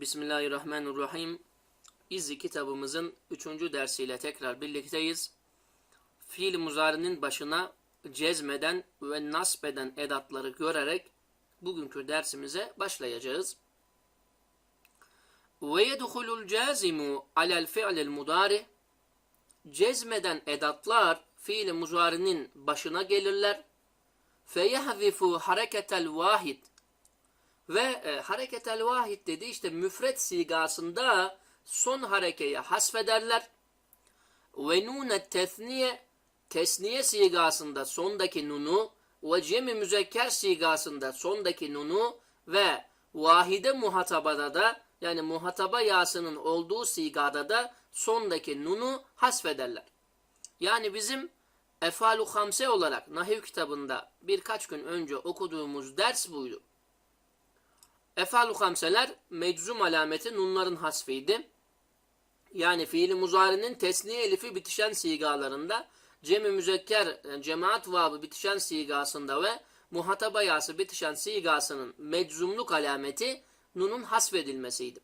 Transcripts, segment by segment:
Bismillahirrahmanirrahim. İzzi kitabımızın üçüncü dersiyle tekrar birlikteyiz. Fiil muzarinin başına cezmeden ve nasbeden edatları görerek bugünkü dersimize başlayacağız. Ve yedhulul cazimu alel fi'lil mudari Cezmeden edatlar fiil muzarinin başına gelirler. Feyehzifu hareketel vahid ve e, hareketel vahid dedi işte müfret sigasında son harekeye hasfederler. Ve nunet tesniye tesniye sigasında sondaki nunu ve cemi müzekker sigasında sondaki nunu ve vahide muhatabada da yani muhataba yasının olduğu sigada da sondaki nunu hasfederler. Yani bizim efalu hamse olarak nahiv kitabında birkaç gün önce okuduğumuz ders buydu. Efalu hamseler meczum alameti nunların hasfiydi. Yani fiili muzarinin tesniye elifi bitişen sigalarında cemi müzekker yani cemaat vabı bitişen sigasında ve muhataba yası bitişen sigasının meczumluk alameti nunun hasfedilmesiydi.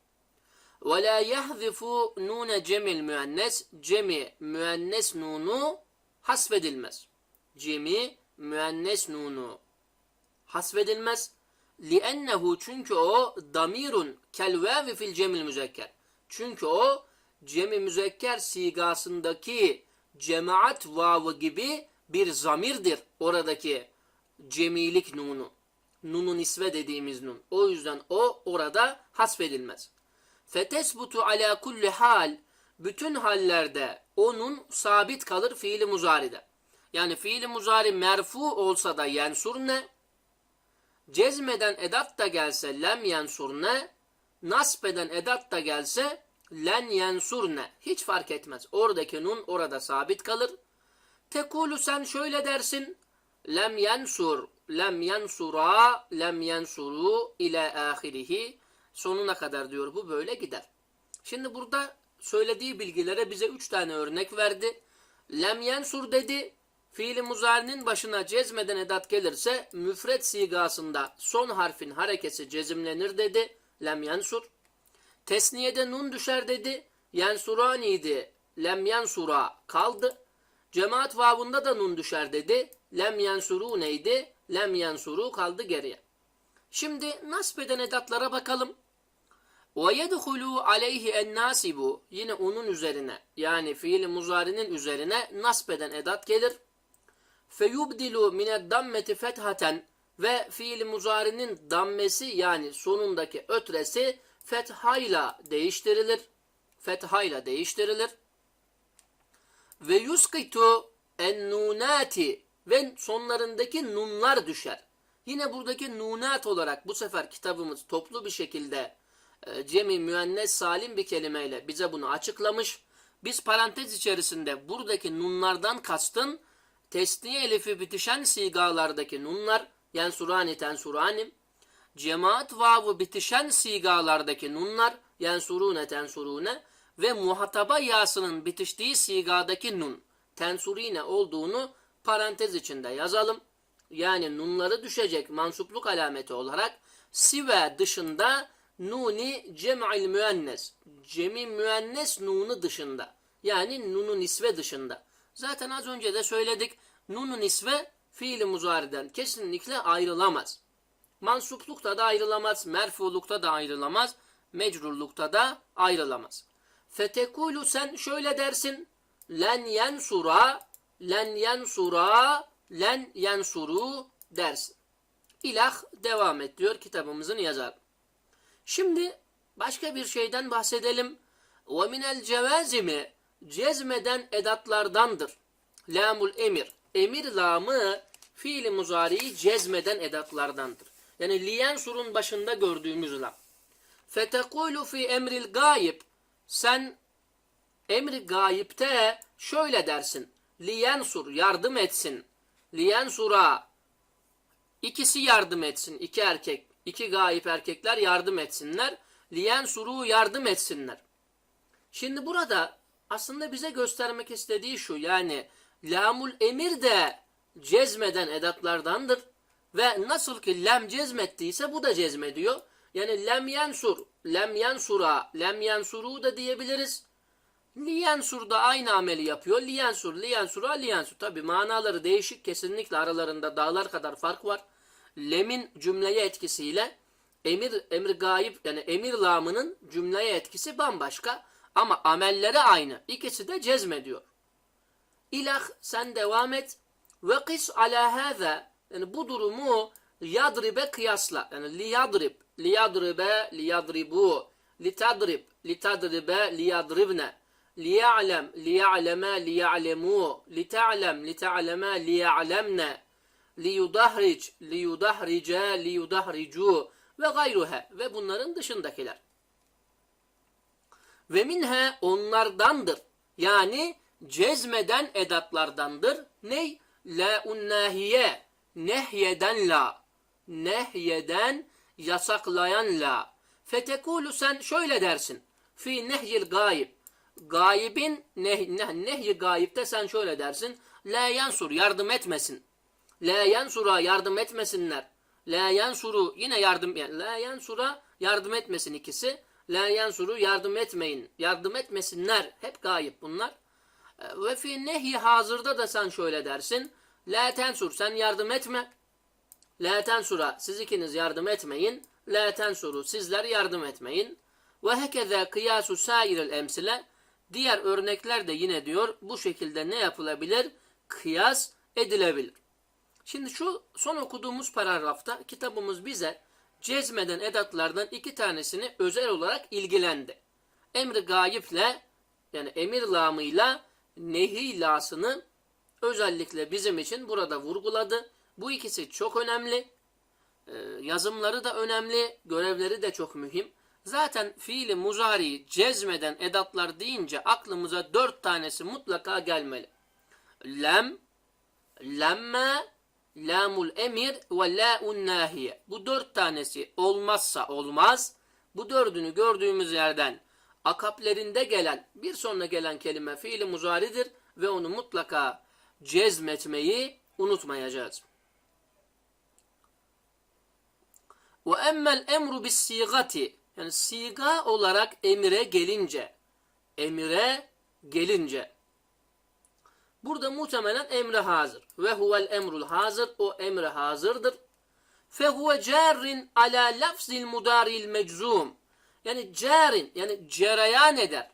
Ve la yahzifu nune cemil müennes cemi müennes nunu hasfedilmez. Cemi müennes nunu hasfedilmez. لِأَنَّهُ çünkü o damirun kelvevi fil cemil müzekker. Çünkü o cemi müzekker sigasındaki cemaat vavı gibi bir zamirdir oradaki cemilik nunu. Nunun isve dediğimiz nun. O yüzden o orada hasfedilmez. Fetesbutu ala kulli hal bütün hallerde onun sabit kalır fiili muzaride. Yani fiili muzari merfu olsa da yensur ne? Cezmeden edat da gelse lem yensurne, nasbeden edat da gelse len yensurne. Hiç fark etmez. Oradaki nun orada sabit kalır. Tekulu sen şöyle dersin. Lem yensur, lem yensura, lem yensuru ile ahirihi. Sonuna kadar diyor bu böyle gider. Şimdi burada söylediği bilgilere bize üç tane örnek verdi. Lem yensur dedi. Fiili muzarinin başına cezmeden edat gelirse müfret sigasında son harfin harekesi cezimlenir dedi. Lem yensur. Tesniyede nun düşer dedi. Yensuraniydi. Lem yensura kaldı. Cemaat vavunda da nun düşer dedi. Lem yensuru neydi? Lem yensuru kaldı geriye. Şimdi nasbeden edatlara bakalım. Ve yedhulu aleyhi en nasibu yine onun üzerine yani fiil muzarinin üzerine nasbeden edat gelir feyubdilu mined dammeti fethaten ve fiil muzarinin dammesi yani sonundaki ötresi fethayla değiştirilir. Fethayla değiştirilir. Ve yuskitu en nunati ve sonlarındaki nunlar düşer. Yine buradaki nunat olarak bu sefer kitabımız toplu bir şekilde e, cemi müennes salim bir kelimeyle bize bunu açıklamış. Biz parantez içerisinde buradaki nunlardan kastın tesniye elifi bitişen sigalardaki nunlar yani surani tensurani cemaat vavı bitişen sigalardaki nunlar yani surune tensurune ve muhataba yasının bitiştiği sigadaki nun tensurine olduğunu parantez içinde yazalım. Yani nunları düşecek mansupluk alameti olarak sive dışında nuni cem'il müennes cemi müennes nunu dışında yani nunun isve dışında Zaten az önce de söyledik. Nunun isve fiili muzariden kesinlikle ayrılamaz. Mansuplukta da ayrılamaz, merfulukta da ayrılamaz, mecrurlukta da ayrılamaz. Fetekulu sen şöyle dersin. Len yensura, len yensura, len yensuru dersin. İlah devam et diyor kitabımızın yazarı. Şimdi başka bir şeyden bahsedelim. Minel cevazimi cezmeden edatlardandır. Lamul emir. Emir lamı fiili muzariyi cezmeden edatlardandır. Yani liyen surun başında gördüğümüz lam. Fetekulu fi emril gayib. Sen emri gayipte şöyle dersin. Liyen sur yardım etsin. Liyen sura ikisi yardım etsin. iki erkek, iki gayip erkekler yardım etsinler. Liyen suru yardım etsinler. Şimdi burada aslında bize göstermek istediği şu yani lamul emir de cezmeden edatlardandır ve nasıl ki lam cezmettiyse bu da cezmediyor. Yani lem yensur, lem yensura, lem yensuru da diyebiliriz. Liyensur da aynı ameli yapıyor. Liyensur, liyensura, liyensur. Tabi manaları değişik. Kesinlikle aralarında dağlar kadar fark var. Lem'in cümleye etkisiyle emir emir gayip yani emir lamının cümleye etkisi bambaşka ama amelleri aynı. İkisi de cezmediyor. İlah sen devam et. Ve kis ala hâzâ yani bu durumu yadribe kıyasla. Yani li yadrib, li yadribe, li yadribu, li tadrib, li tadribe, li yadribne, li ya'lem, li ve gayruha ve bunların dışındakiler. Ve minhe onlardandır. Yani cezmeden edatlardandır. Ney? La unnahiye. Nehyeden la. Nehyeden yasaklayan la. Fetekulu sen şöyle dersin. Fi nehyil gayib. Gayibin neh, neh, nehyi gayipte sen şöyle dersin. La yansur yardım etmesin. La yansura yardım etmesinler. La yansuru yine yardım yani la yansura yardım etmesin ikisi. La yansuru yardım etmeyin. Yardım etmesinler. Hep gayip bunlar. E, Ve fi nehi hazırda da sen şöyle dersin. La tensur sen yardım etme. La tensura siz ikiniz yardım etmeyin. La tensuru sizler yardım etmeyin. Ve hekeze kıyasu sairil emsile. Diğer örnekler de yine diyor bu şekilde ne yapılabilir? Kıyas edilebilir. Şimdi şu son okuduğumuz paragrafta kitabımız bize cezmeden edatlardan iki tanesini özel olarak ilgilendi. Emri gayiple yani emir lamıyla nehi lasını özellikle bizim için burada vurguladı. Bu ikisi çok önemli. Ee, yazımları da önemli, görevleri de çok mühim. Zaten fiili muzari cezmeden edatlar deyince aklımıza dört tanesi mutlaka gelmeli. Lem, lemme, lamul emir ve la'un nahiye. Bu dört tanesi olmazsa olmaz. Bu dördünü gördüğümüz yerden akaplerinde gelen bir sonra gelen kelime fiili muzaridir ve onu mutlaka cezmetmeyi unutmayacağız. Ve emmel emru bis sigati yani siga olarak emire gelince emire gelince burada muhtemelen emre hazır. Ve huvel emrul hazır o emre hazırdır. Fe huve carrin ala lafzil mudaril meczum. Yani carin yani cereyan eder.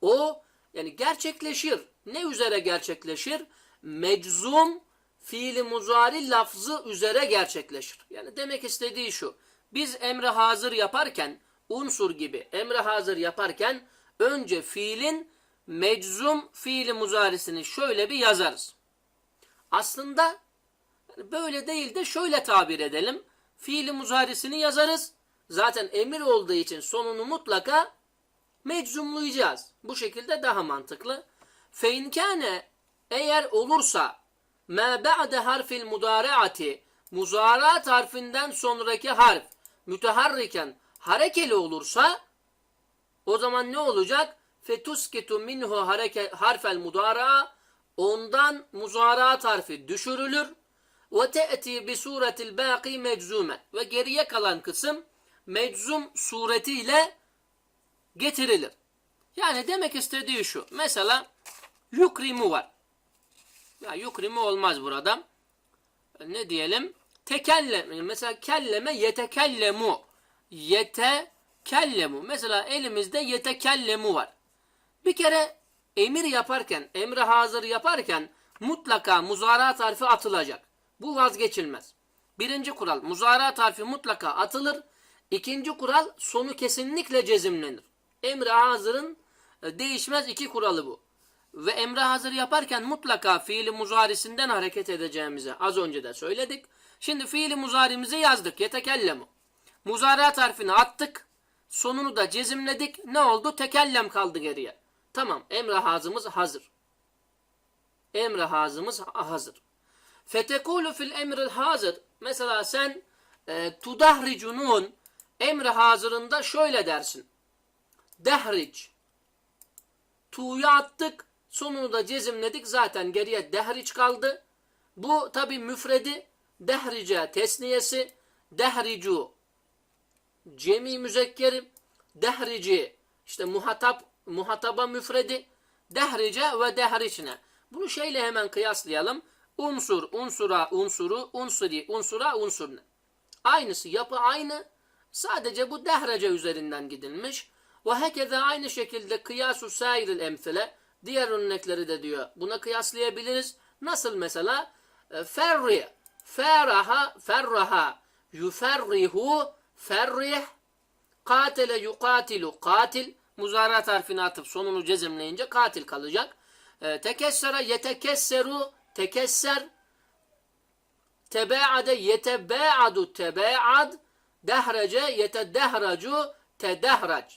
O yani gerçekleşir. Ne üzere gerçekleşir? Meczum fiili muzari lafzı üzere gerçekleşir. Yani demek istediği şu. Biz emre hazır yaparken unsur gibi emre hazır yaparken önce fiilin meczum fiili muzarisini şöyle bir yazarız. Aslında böyle değil de şöyle tabir edelim. Fiili muzarisini yazarız. Zaten emir olduğu için sonunu mutlaka meczumlayacağız. Bu şekilde daha mantıklı. Feinkâne eğer olursa ma ba'de harfil mudari'ati muzaraat harfinden sonraki harf müteharriken harekeli olursa o zaman ne olacak? Fetuskitu minhu hareke, harfel mudara'a ondan muzaraat harfi düşürülür ve te'ti bi suretil baqi meczume ve geriye kalan kısım meczum suretiyle getirilir. Yani demek istediği şu. Mesela yukrimu var. Ya yukrimu olmaz burada. Ne diyelim? Tekellem. Mesela kelleme yetekellemu. Yetekellemu. Mesela elimizde yetekellemu var. Bir kere emir yaparken, emri hazır yaparken mutlaka muzarat harfi atılacak. Bu vazgeçilmez. Birinci kural muzarat harfi mutlaka atılır. İkinci kural sonu kesinlikle cezimlenir. Emri hazırın e, değişmez iki kuralı bu. Ve emre hazır yaparken mutlaka fiili muzarisinden hareket edeceğimizi az önce de söyledik. Şimdi fiili muzarimizi yazdık. Yetekellemu. Muzarat harfini attık. Sonunu da cezimledik. Ne oldu? Tekellem kaldı geriye. Tamam. Emre hazımız hazır. Emre hazımız hazır. Fetekulu fil emril hazır. Mesela sen e, tudahricunun emre hazırında şöyle dersin. Dehric. Tu'yu attık. Sonunu da cezimledik. Zaten geriye dehric kaldı. Bu tabi müfredi. Dehrice tesniyesi. Dehricu. cemi müzekkeri, dehrici, işte muhatap, muhataba müfredi, dehrice ve dehriçne. Bunu şeyle hemen kıyaslayalım. Unsur, unsura, unsuru, unsuri, unsura, unsurne. Aynısı, yapı aynı. Sadece bu dehrece üzerinden gidilmiş. Ve hekeze aynı şekilde kıyasu sairil emsile. Diğer örnekleri de diyor. Buna kıyaslayabiliriz. Nasıl mesela? E, Ferri, feraha, ferraha, yuferrihu, ferrih, katile yukatilu, katil. Muzarat harfini atıp sonunu cezimleyince katil kalacak. E, tekessera yetekesseru, tekesser. Tebaade yetebaadu, tebaad. Dehrece yetedehracu, tedehrac.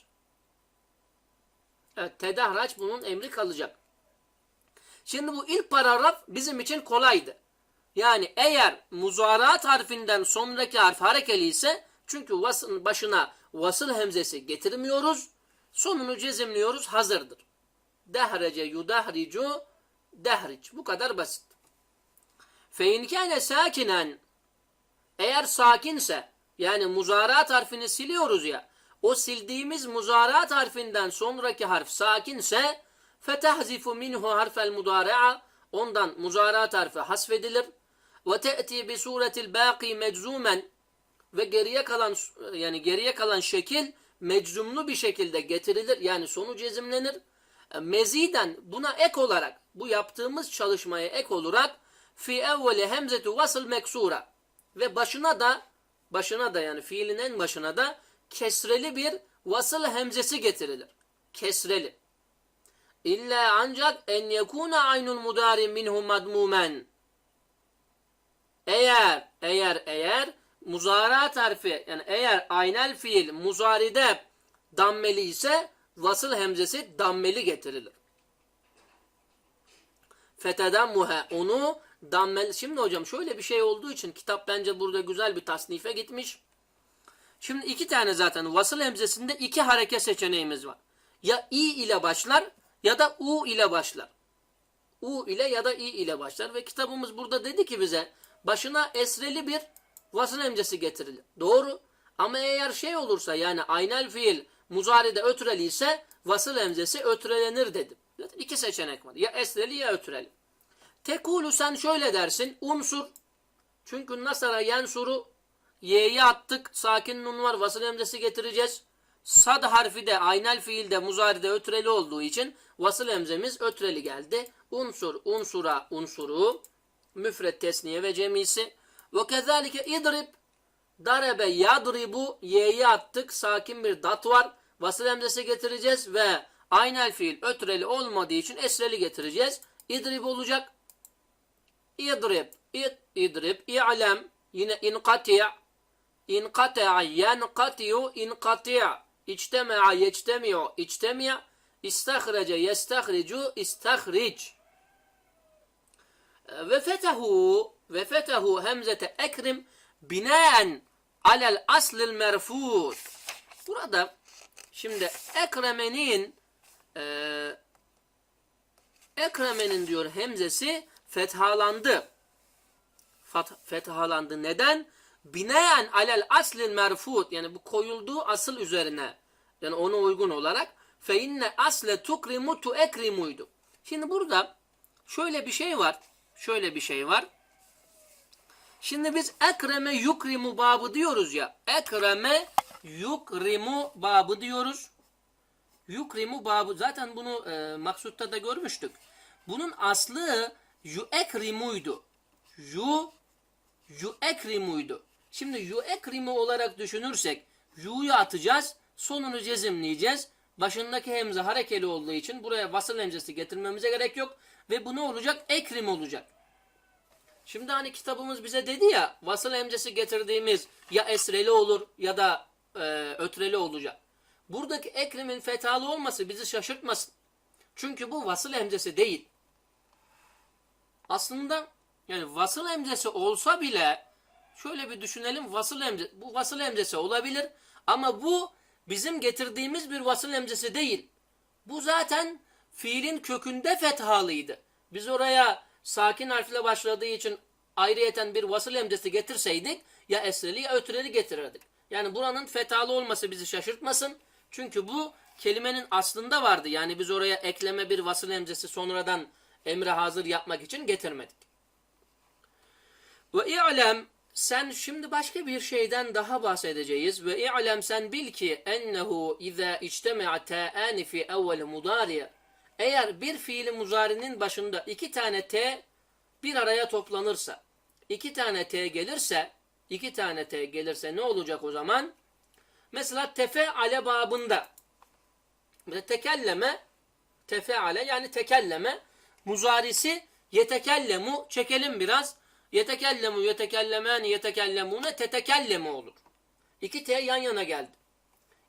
Evet, tedahraç bunun emri kalacak. Şimdi bu ilk paragraf bizim için kolaydı. Yani eğer muzarat harfinden sonraki harf harekeli ise çünkü vasın başına vasıl hemzesi getirmiyoruz. Sonunu cezimliyoruz hazırdır. Dehrece yudahricu dehric. Bu kadar basit. Fe in kâne sakinen eğer sakinse yani muzarat harfini siliyoruz ya o sildiğimiz muzarat harfinden sonraki harf sakinse fetehzifu minhu harfel mudari'a ondan muzarat harfi hasfedilir ve te'ti bi suretil baqi meczumen ve geriye kalan yani geriye kalan şekil meczumlu bir şekilde getirilir. Yani sonu cezimlenir. Meziden buna ek olarak bu yaptığımız çalışmaya ek olarak fi evveli hemzetu vasıl meksura ve başına da başına da yani fiilin en başına da kesreli bir vasıl hemzesi getirilir. Kesreli. İlla ancak en yekuna aynul mudari minhu madmumen. Eğer, eğer, eğer muzarat harfi yani eğer aynel fiil muzaride dammeli ise vasıl hemzesi dammeli getirilir. Fetedemmuhe onu dammeli. Şimdi hocam şöyle bir şey olduğu için kitap bence burada güzel bir tasnife gitmiş. Şimdi iki tane zaten vasıl hemzesinde iki hareket seçeneğimiz var. Ya i ile başlar ya da u ile başlar. U ile ya da i ile başlar ve kitabımız burada dedi ki bize başına esreli bir vasıl hemzesi getirilir. Doğru. Ama eğer şey olursa yani aynel fiil muzaride ötreli ise vasıl hemzesi ötrelenir dedim. Zaten iki seçenek var. Ya esreli ya ötreli. Tekulu sen şöyle dersin. Unsur. Çünkü nasara yensuru y'yi attık. Sakin nun var. Vasıl hemzesi getireceğiz. Sad harfi de aynel fiilde muzaride ötreli olduğu için vasıl hemzemiz ötreli geldi. Unsur, unsura, unsuru. Müfret tesniye ve cemisi. Ve kezalike idrib. Darebe yadribu. Y'yi attık. Sakin bir dat var. Vasıl hemzesi getireceğiz ve aynel fiil ötreli olmadığı için esreli getireceğiz. İdrib olacak. İdrib, id, idrib, i'lem, yine inkati' inkati'a, yenkati'u, inkati'a, içteme'a, yectemi'u, içtemi'a, istahrece, yestahricu, istahric. Ve fetehu, ve fetehu hemzete ekrim, binaen alel aslil merfut. Burada şimdi ekremenin eee Ekreme'nin diyor hemzesi fethalandı. Fat, fethalandı. Neden? Binaen alel aslil merfut yani bu koyulduğu asıl üzerine yani ona uygun olarak fe inne asle tukrimu tu ekrimuydu. Şimdi burada şöyle bir şey var. Şöyle bir şey var. Şimdi biz ekreme yukrimu babı diyoruz ya. Ekreme yukrimu babı diyoruz. Yukrimu babı zaten bunu e, maksutta da görmüştük. Bunun aslı yu ekrimuydu. Yu yu ekrimuydu. Şimdi yu ekrimu olarak düşünürsek yu'yu atacağız. Sonunu cezimleyeceğiz. Başındaki hemze harekeli olduğu için buraya vasıl hemzesi getirmemize gerek yok. Ve bu ne olacak? Ekrim olacak. Şimdi hani kitabımız bize dedi ya vasıl hemzesi getirdiğimiz ya esreli olur ya da e, ötreli olacak. Buradaki ekrimin fethalı olması bizi şaşırtmasın. Çünkü bu vasıl hemzesi değil. Aslında yani vasıl hemzesi olsa bile şöyle bir düşünelim vasıl hemze bu vasıl hemzesi olabilir ama bu bizim getirdiğimiz bir vasıl hemzesi değil. Bu zaten fiilin kökünde fethalıydı. Biz oraya sakin harfle başladığı için ayrıyeten bir vasıl hemzesi getirseydik ya esreli ya ötreli getirirdik. Yani buranın fetalı olması bizi şaşırtmasın. Çünkü bu kelimenin aslında vardı. Yani biz oraya ekleme bir vasıl emzesi sonradan emre hazır yapmak için getirmedik. Ve i'lem sen şimdi başka bir şeyden daha bahsedeceğiz. Ve i'lem sen bil ki ennehu izâ içtema'a ta'ani fi evvel mudari eğer bir fiili muzarinin başında iki tane t bir araya toplanırsa, iki tane t gelirse, iki tane t gelirse ne olacak o zaman? Mesela tefeale babında Mesela tekelleme tefeale yani tekelleme muzarisi yetekellemu çekelim biraz. Yetekellemu yetekellemani yetekellemune tetekellemu olur. İki t yan yana geldi.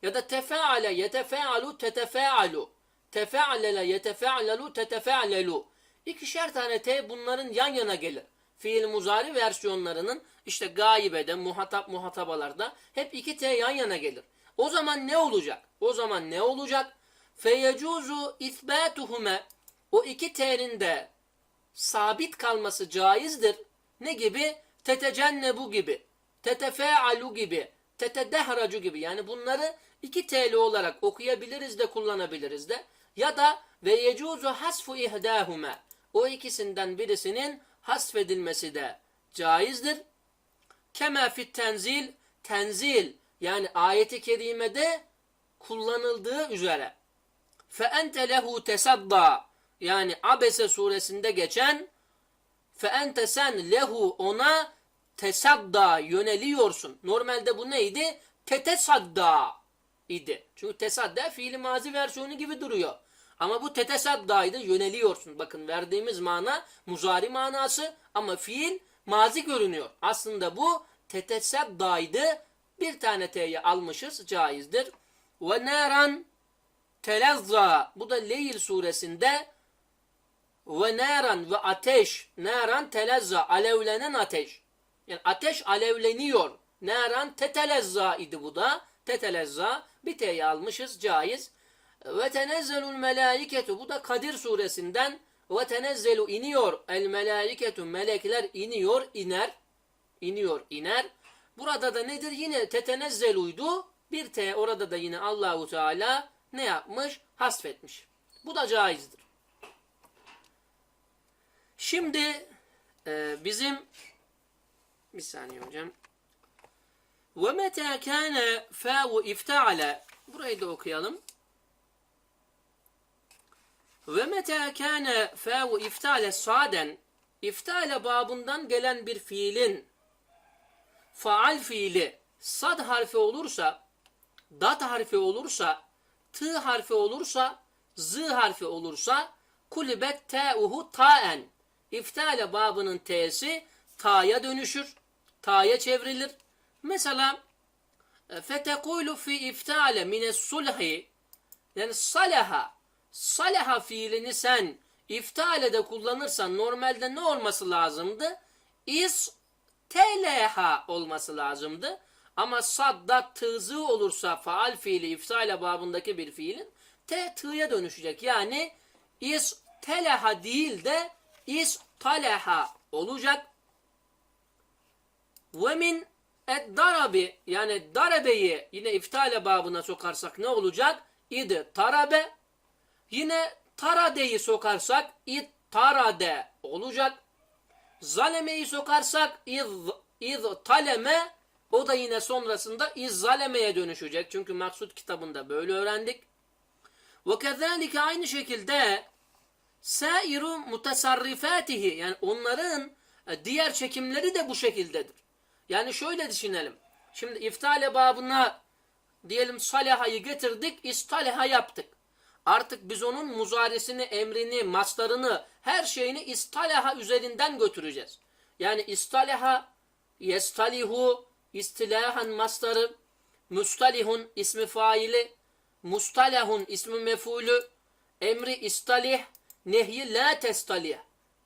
Ya da tefeale yetefealu tetefealu. Tefealele yetefealelu tetefealelu. İkişer tane t bunların yan yana gelir. Fiil muzari versiyonlarının işte gaibede, muhatap muhatabalarda hep iki t yan yana gelir. O zaman ne olacak? O zaman ne olacak? Feyecuzu isbatuhume o iki t'nin de sabit kalması caizdir. Ne gibi? Tetecennebu gibi, tetefealu gibi, tetedehracu gibi. Yani bunları iki t'li olarak okuyabiliriz de kullanabiliriz de. Ya da ve yecuzu hasfu ihdahume o ikisinden birisinin hasfedilmesi de caizdir. Kema fit tenzil tenzil yani ayeti kerimede kullanıldığı üzere. Fe ente lehu tesadda yani Abese suresinde geçen fe ente sen lehu ona tesadda yöneliyorsun. Normalde bu neydi? Tetesadda idi. Çünkü tesadda fiili mazi versiyonu gibi duruyor. Ama bu tetesaddaydı yöneliyorsun. Bakın verdiğimiz mana muzari manası ama fiil mazi görünüyor. Aslında bu tetesaddaydı. Bir tane t'yi almışız caizdir. Ve naran telazza bu da Leyl suresinde ve naran ve ateş naran telazza alevlenen ateş yani ateş alevleniyor naran tetelezza idi bu da tetelezza bir t'yi almışız caiz ve tenezzelul melaiketu bu da Kadir suresinden. ve tenezzelu iniyor. El melaiketu melekler iniyor iner. İniyor iner. Burada da nedir? Yine tetenezzeluydu. Bir t orada da yine Allahu Teala ne yapmış? Hasfetmiş. Bu da caizdir. Şimdi e, bizim bir saniye hocam. ve meta kana fa'u ifta'ala burayı da okuyalım ve meta kana fa'u iftale saden iftale babından gelen bir fiilin faal fiili sad harfi olursa dat harfi olursa t harfi olursa z harfi olursa kulibet ta'uhu ta'en. İftale babının t'si ta'ya dönüşür ta'ya çevrilir. Mesela fetekulu fi iftale mines sulhi yani salaha salaha fiilini sen iftalede kullanırsan normalde ne olması lazımdı? İs teleha olması lazımdı. Ama sadda tızı olursa faal fiili iftale babındaki bir fiilin te tığya dönüşecek. Yani is teleha değil de is taleha olacak. Ve min et darabi yani darabeyi yine iftale babına sokarsak ne olacak? İd tarabe Yine taradeyi sokarsak id tarade olacak. Zalemeyi sokarsak iz, iz taleme o da yine sonrasında iz zalemeye dönüşecek. Çünkü Maksut kitabında böyle öğrendik. Ve kezalike aynı şekilde sairu mutasarrifatihi yani onların e, diğer çekimleri de bu şekildedir. Yani şöyle düşünelim. Şimdi iftale babına diyelim salihayı getirdik, istaleha yaptık. Artık biz onun muzaresini, emrini, maslarını, her şeyini istaleha üzerinden götüreceğiz. Yani istaleha, yestalihu, istilahan mastarı, mustalihun ismi faili, mustalahun ismi mefulü, emri istalih, nehyi la testalih.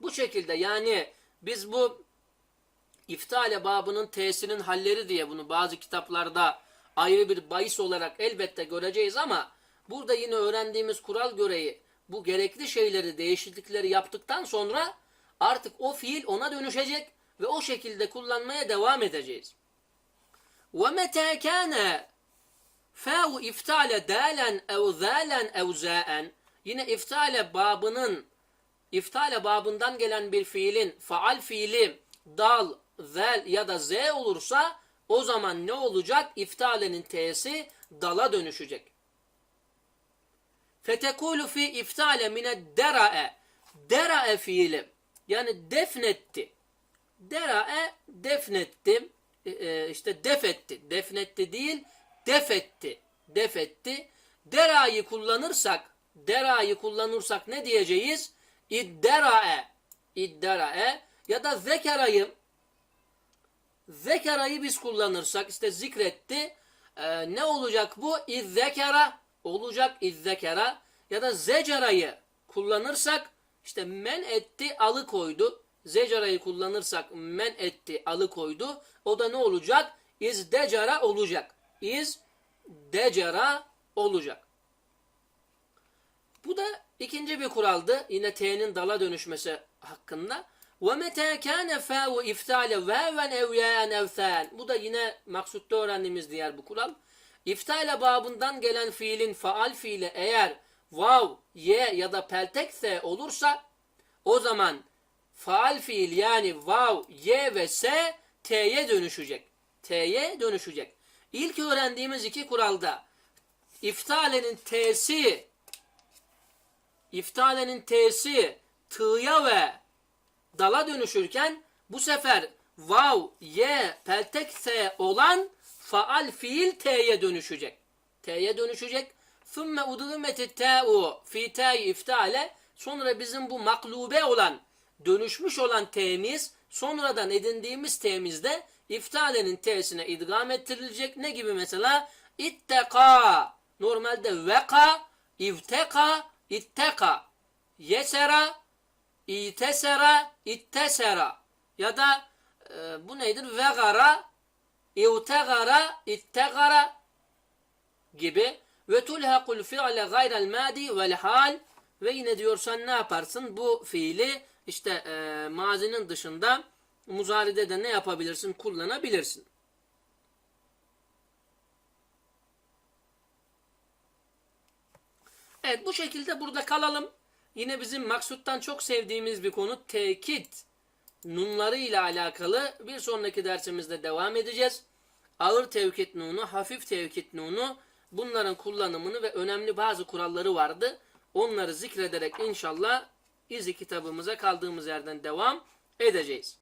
Bu şekilde yani biz bu iftale babının tesirinin halleri diye bunu bazı kitaplarda ayrı bir bahis olarak elbette göreceğiz ama Burada yine öğrendiğimiz kural göreyi bu gerekli şeyleri, değişiklikleri yaptıktan sonra artık o fiil ona dönüşecek ve o şekilde kullanmaya devam edeceğiz. وَمَتَى كَانَ فَاءُ iftale dalen ev zalen ev zaen yine iftale babının iftale babından gelen bir fiilin faal fiili dal, zel ya da z olursa o zaman ne olacak? İftalenin t'si dala dönüşecek. Fetekulu fi iftale mine dera'e dera'e fiili yani defnetti. Dera'e defnetti. E, e, işte defetti. Defnetti değil, defetti. Defetti. Dera'yı kullanırsak, dera'yı kullanırsak ne diyeceğiz? İddera'e. İddera'e ya da zekerayı zekerayı biz kullanırsak işte zikretti. e, ne olacak bu? İzzekera olacak izzekera ya da zecerayı kullanırsak işte men etti alıkoydu. Zecerayı kullanırsak men etti alıkoydu. O da ne olacak? İzdecera olacak. İz decera olacak. Bu da ikinci bir kuraldı. Yine T'nin dala dönüşmesi hakkında. وَمَتَى كَانَ فَاءُ اِفْتَالَ وَاوًا اَوْ يَاءً اَوْ ثَانٍ Bu da yine maksutta öğrendiğimiz diğer bu kural. İftale babından gelen fiilin faal fiili eğer vav, ye ya da peltekse olursa o zaman faal fiil yani vav, ye ve se t'ye dönüşecek. T'ye dönüşecek. İlk öğrendiğimiz iki kuralda iftalenin t'si iftalenin t'si tığya ve dala dönüşürken bu sefer vav, ye, peltek se olan faal fiil t'ye dönüşecek. T'ye dönüşecek. Sümme udrimeti ta'u fi ta'yi iftale. Sonra bizim bu maklube olan, dönüşmüş olan temiz, sonradan edindiğimiz temizde iftalenin t'sine idgam ettirilecek. Ne gibi mesela? İtteka. Normalde veka, ivteka, itteka. Yesera, itesera, ittesera. Ya da e, bu nedir? Vegara, İvtegara, ittegara gibi. Ve tulhaqul fi'le gayrel madi vel hal. Ve yine diyorsan ne yaparsın? Bu fiili işte e, mazinin dışında muzaride de ne yapabilirsin? Kullanabilirsin. Evet bu şekilde burada kalalım. Yine bizim maksuttan çok sevdiğimiz bir konu tekit nunları ile alakalı bir sonraki dersimizde devam edeceğiz. Ağır tevkit nunu, hafif tevkit nunu bunların kullanımını ve önemli bazı kuralları vardı. Onları zikrederek inşallah izi kitabımıza kaldığımız yerden devam edeceğiz.